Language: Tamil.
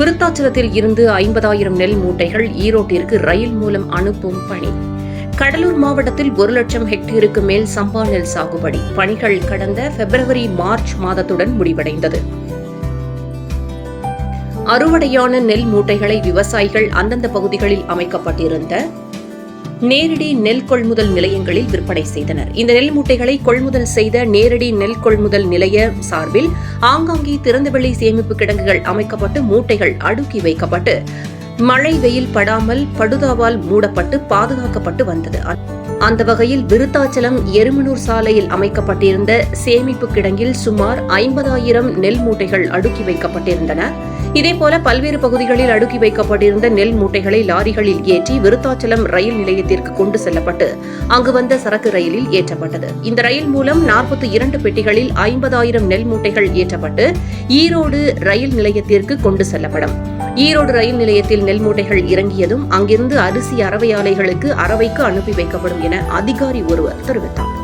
விருத்தாச்சலத்தில் இருந்து ஐம்பதாயிரம் நெல் மூட்டைகள் ஈரோட்டிற்கு ரயில் மூலம் அனுப்பும் பணி. கடலூர் மாவட்டத்தில் ஒரு லட்சம் ஹெக்டேருக்கு மேல் சம்பா நெல் சாகுபடி. பணிகள் கடந்த பிப்ரவரி மார்ச் மாதத்துடன் முடிவடைந்தது. அறுவடையான நெல் மூட்டைகளை விவசாயிகள் அந்தந்த பகுதிகளில் அமைக்கப்பட்டிருந்த நேரடி நெல் கொள்முதல் நிலையங்களில் விற்பனை செய்தனர். இந்த நெல் மூட்டைகளை கொள்முதல் செய்த நேரடி நெல் கொள்முதல் நிலைய சார்பில் ஆங்காங்கே திறந்தவெளி சேமிப்பு கிடங்குகள் அமைக்கப்பட்டு மூட்டைகள் அடுக்கி வைக்கப்பட்டு மழை வெயில் படாமல் படுதாவால் மூடப்பட்டு பாதுகாக்கப்பட்டு வந்தது. அந்த வகையில் விருத்தாச்சலம் எருமனூர் சாலையில் அமைக்கப்பட்டிருந்த சேமிப்பு கிடங்கில் சுமார் ஐம்பதாயிரம் நெல் மூட்டைகள் அடுக்கி வைக்கப்பட்டிருந்தன. இதேபோல பல்வேறு பகுதிகளில் அடுக்கி வைக்கப்பட்டிருந்த நெல் மூட்டைகளை லாரிகளில் ஏற்றி விருத்தாச்சலம் ரயில் நிலையத்திற்கு கொண்டு செல்லப்பட்டு அங்கு வந்த சரக்கு ரயிலில் ஏற்றப்பட்டது. இந்த ரயில் மூலம் நாற்பத்தி இரண்டு பெட்டிகளில் ஐம்பதாயிரம் நெல் மூட்டைகள் ஏற்றப்பட்டு ஈரோடு ரயில் நிலையத்திற்கு கொண்டு செல்லப்படும். ஈரோடு ரயில் நிலையத்தில் நெல் மூட்டைகள் இறங்கியதும் அங்கிருந்து அரிசி அரவை ஆலைகளுக்கு அரவைக்கு அனுப்பி வைக்கப்படும் என அதிகாரி ஒருவர் தெரிவித்தார்.